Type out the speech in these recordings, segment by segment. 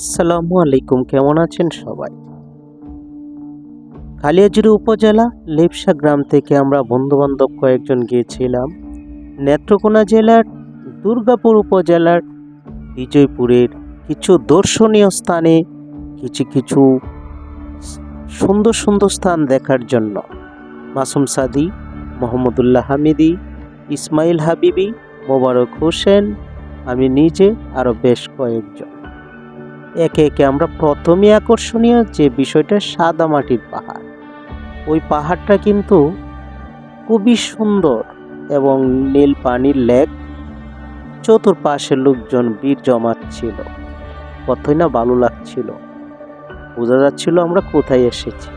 আসসালামু আলাইকুম, কেমন আছেন সবাই? কালিয়াজুড়ি উপজেলা, লেপসা গ্রাম থেকে আমরা বন্ধুবান্ধব কয়েকজন গিয়েছিলাম। নেত্রকোনা জেলার, দুর্গাপুর উপজেলার, বিজয়পুরের কিছু দর্শনীয় স্থানে কিছু কিছু সুন্দর সুন্দর স্থান দেখার জন্য। মাসুম সাদি, মোহাম্মদুল্লাহ হামিদি, ইসমাইল হাবিবি, মোবারক হোসেন, আমি নিজে আরও বেশ কয়েকজন। একে একে আমরা প্রথমে আকর্ষণীয় যে বিষয়টা সাদা মাটির পাহাড়। ওই পাহাড়টা কিন্তু খুবই সুন্দর এবং নীল পানির লেক। চতুর্পাশে লোকজন ভিড় জমাচ্ছিল, কতই না ভালো লাগছিল। বোঝা যাচ্ছিল আমরা কোথায় এসেছি।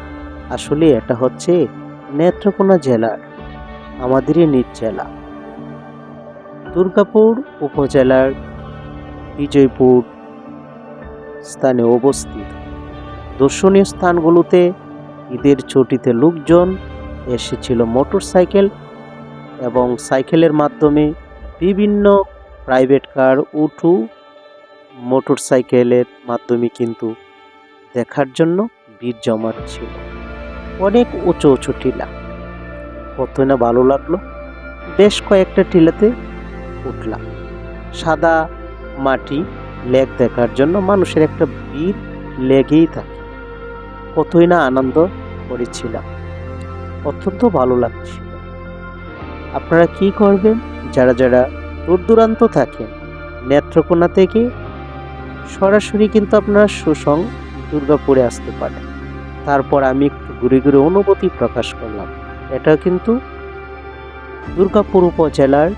আসলে এটা হচ্ছে নেত্রকোনা জেলার আমাদেরই নিজ জেলা। দুর্গাপুর উপজেলার বিজয়পুর স্থানে অবস্থিত। দর্শনীয় স্থানগুলোতে ঈদের ছুটিতে লোকজন এসেছিল মোটরসাইকেল এবং সাইকেলের মাধ্যমে বিভিন্ন প্রাইভেট কার উঠু মোটর সাইকেলের মাধ্যমে কিন্তু দেখার জন্য ভিড় জমাচ্ছিল। অনেক উঁচু উঁচু টিলা। কত না ভালো লাগল? বেশ কয়েকটা টিলাতে উঠলাম। সাদা মাটি লেক দেখার জন্য মানুষের একটা ভিড় লেগেই থাকে। কতই না আনন্দ করেছিলাম। অত্যন্ত ভালো লাগছিল। আপনারা কি করবেন? যারা যারা দূর দূরান্ত থাকেন, নেত্রকোনা থেকে সরাসরি কিন্তু আপনারা সুসং দুর্গাপুরে আসতে পারেন। তারপর আমি একটু ঘুরে ঘুরে অনুভূতি প্রকাশ করলাম। এটা কিন্তু দুর্গাপুর উপজেলার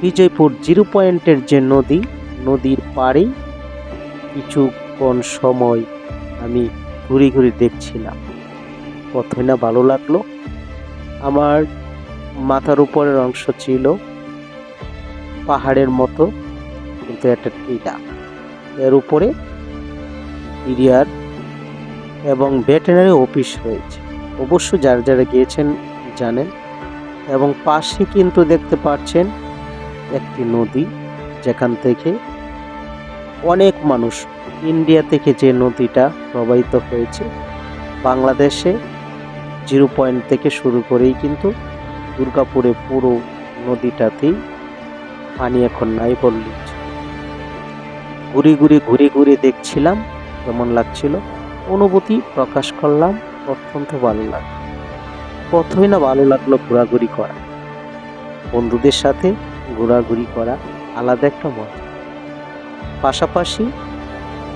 বিজয়পুর জিরো পয়েন্টের যে নদী নদীর পাড়ে কিছুক্ষণ সময় আমি ঘুরে ঘুরে দেখছিলাম। কতই না ভালো লাগল। আমার মাথার উপরের অংশ ছিল পাহাড়ের মতো, কিন্তু একটা টিলা এর উপরে এরিয়ার এবং ভেটেনারি অফিস রয়েছে। অবশ্য যারা যারা গিয়েছেন জানেন। এবং পাশে কিন্তু দেখতে পাচ্ছেন একটি নদী। যেখান থেকে অনেক মানুষ ইন্ডিয়া থেকে যে নদীটা প্রবাহিত হয়েছে, বাংলাদেশে জিরো পয়েন্ট থেকে শুরু করেই কিন্তু দুর্গাপুরে পুরো নদীটাতেই পানি এখন নাই বললেই চলে। ঘুরে ঘুরে ঘুরে ঘুরে দেখছিলাম, কেমন লাগছিল? অনুভূতি প্রকাশ করলাম, অত্যন্ত ভালো লাগল। কতই না ভালো লাগল ঘোরাঘুরি করা। বন্ধুদের সাথে ঘোরাঘুরি করা আলাদা একটা মজা পাশাপাশি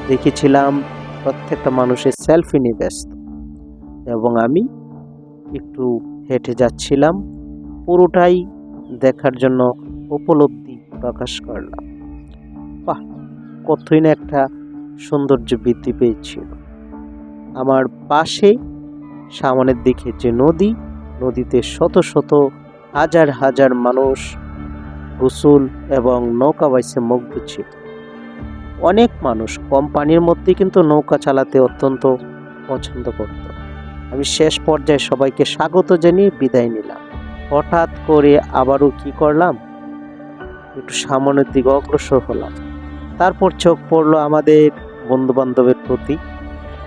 দেখেছিলাম প্রত্যেকটা মানুষের সেলফি নিয়ে ব্যস্ত। এবং আমি একটু হেঁটে যাচ্ছিলাম, পুরোটাই দেখার জন্য উপলব্ধি প্রকাশ করলাম। বাহ, কতই না একটা সৌন্দর্য বৃদ্ধি পেয়েছিল। আমার পাশে, সামনের দিকে যে নদী, নদীতে শত শত হাজার হাজার মানুষ গোসল এবং নৌকা বাইসে মুগ্ধ ছিল। অনেক মানুষ কম পানির মধ্যে কিন্তু নৌকা চালাতে অত্যন্ত পছন্দ করত। আমি শেষ পর্যায়ে সবাইকে স্বাগত জানিয়ে বিদায় নিলাম। হঠাৎ করে আবারও কি করলাম? একটু সামনের দিকে অগ্রসর হলাম। তারপর চোখ পড়ল আমাদের বন্ধু বান্ধবের প্রতি।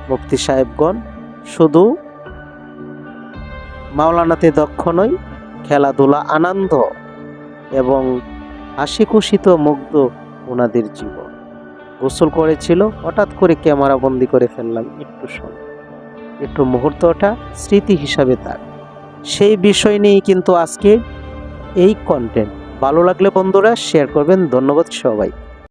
মুফতি সাহেবগণ, শুধু মাওলানাতে দক্ষ নয় খেলাধুলা আনন্দ। এবং হাসি খুশিত মুগ্ধ ওনাদের জীবন। গোসল করেছিল, হঠাৎ করে ক্যামেরা বন্দি করে ফেললাম একটু সময়। একটু মুহূর্তটা স্মৃতি হিসাবে তার। সেই বিষয় নিয়েই কিন্তু আজকে এই কন্টেন্ট ভালো লাগলে বন্ধুরা শেয়ার করবেন। ধন্যবাদ সবাই